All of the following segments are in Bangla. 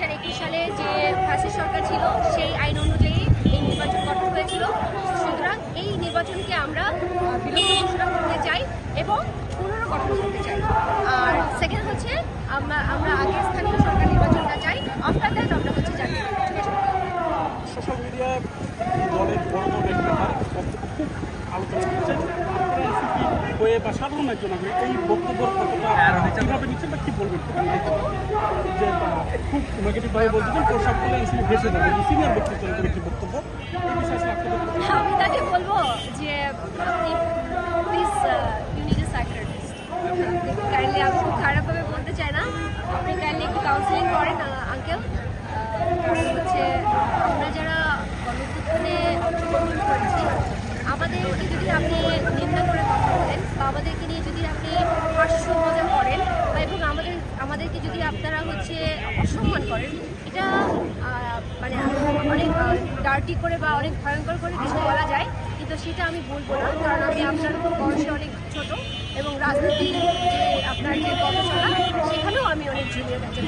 সালে যে ফাঁসি সরকার ছিল, সেই আইন অনুযায়ী এই নির্বাচন গঠন হয়েছিল। সুতরাং এই নির্বাচনকে আমরা বিলম্ব ঘোষণা করতে চাই এবং পুনর্গঠন করতে চাই। আর সেকেন্ড হচ্ছে, আমরা আমরা আগে স্থানীয় সরকার নির্বাচনটা চাই আফটার দ্যাট আমরা হচ্ছে জাতীয় নির্বাচন সোশ্যাল মিডিয়ায় দলের বড় বড় নেতার বক্তব্য খুব আলোচনা হচ্ছে এনসিপি হয়ে বা সাধারণ একজন নাগরিক, এই বক্তব্যের কতটা নিচ্ছেন বা কী বলবেন? যে খুব নেগেটিভ ভাবে বলতেছেন প্রসাব করলে আসলে ভেসে যাবে। সিনিয়র ব্যক্তিত্বের একটি বক্তব্য, এই বিষয়ে আসলে আমি তাকে বলব যে please you need psychiatrist kindly আমি খুব খারাপভাবে বলতে চাই না আপনি কাইন্ডলি একটু কাউন্সিলিং করেন আঙ্কেল হচ্ছে আমরা যারা গণপ্রদানে অংশগ্রহণ করেছি আমাদেরকে যদি আপনি নিন্দা করে কথা বলেন বা আমাদেরকে নিয়ে যদি আপনি হাস্য মজা করেন বা এবং আমাদের আমাদেরকে যদি আপনারা হচ্ছে অসম্মান করেন এটা মানে অনেক ডার্টি করে বা অনেক ভয়ঙ্কর করে কিছু বলা যায়, কিন্তু সেটা আমি বলব না, কারণ আমি আপনার বয়সে অনেক ছোট এবং রাজনীতির যে আপনার যে পথচলা সেখানেও আমি অনেক জুনিয়র একজন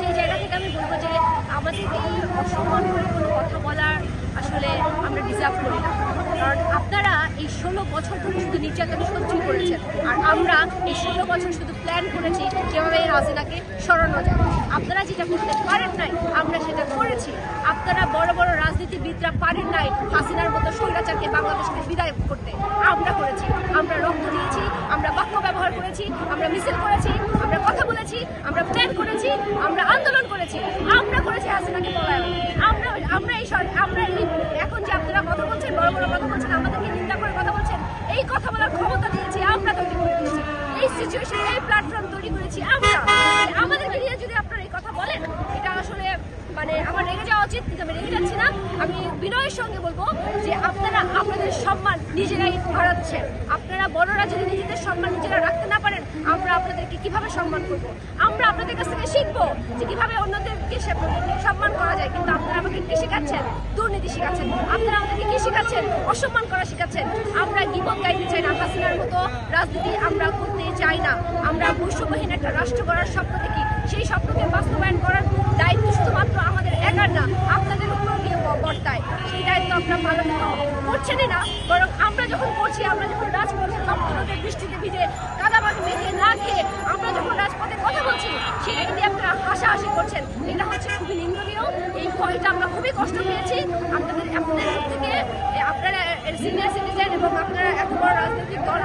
সেই জায়গা থেকে আমি বলব যে আমাদেরকে অসম্মান করে কোনো কথা বলার আসলে আমরা ডিজার্ভ করি না। ষোলো বছর ধরে শুধু নির্যাতন সহ্য করেছেন। আর আমরা এই ষোলো বছর শুধু প্ল্যান করেছি কীভাবে এই হাসিনাকে সরানো যায়। আপনারা যেটা করতে পারেন নাই, আমরা সেটা করেছি। আপনারা বড় বড় রাজনীতিবিদরা পারেন নাই হাসিনার মতো স্বৈরাচারকে বাংলাদেশ থেকে বিদায় করতে। আমরা করেছি। আমরা রক্ত দিয়েছি, আমরা বাক্য ব্যবহার করেছি, আমরা মিছিল করেছি, আমরা কথা বলেছি, আমরা প্ল্যান করেছি, আমরা আন্দোলন করেছি। আমরা করেছি হাসিনাকে পলায়ন। আমরা আমরা এই আমরা এখন যে আপনারা কথা বলছেন, বড় বড় কথা বলছেন আমাদেরকে নিন্দা করে কথা বলছেন এই কথা বলার ক্ষমতা দিয়েছি, আমরা তৈরি করে দিয়েছি। এই সিচুয়েশন এই প্ল্যাটফর্ম তৈরি করেছি আমরা। আমাদেরকে নিয়ে যদি আপনারা এই কথা বলেন, এটা আসলে মানে আমার রেগে যাওয়া উচিত, কিন্তু আমি রেগে যাচ্ছি না। আমি বিনয়ের সঙ্গে বলব যে আপনারা আপনাদের সম্মান নিজেরাই হারাচ্ছেন আপনারা বড়রা যদি নিজেদের সম্মান নিজেরা রাখতে না পারেন আপনাদেরকে কীভাবে সম্মান করব? আমরা আপনাদের কাছ থেকে শিখব যে কীভাবে অন্যদেরকে সম্মান করা যায়। কিন্তু আপনারা আমাকে কি শেখাচ্ছেন? দুর্নীতি শেখাচ্ছেন। আপনারা আমাদেরকে কি শেখাচ্ছেন? অসম্মান করা শেখাচ্ছেন। আমরা গিবত গাইতে চাই না। হাসিনার মতো রাজনীতি আমরা করতে চাই না। আমরা বৈষম্যহীন একটা রাষ্ট্র গড়ার স্বপ্ন দেখি। সেই স্বপ্নকে বাস্তবায়ন করার দায়িত্ব শুধুমাত্র আমাদের একার না, আপনাদের উপর বর্তায়। সেই দায়িত্ব আমরা পালন করছেনই না করছেন। এটা হচ্ছে খুবই নিন্দনীয়। এই ফলটা আমরা খুবই কষ্ট পেয়েছি। আপনাদের আপনাদের থেকে আপনারা সিনিয়র সিটিজেন এবং আপনারা এত বড় রাজনৈতিক দল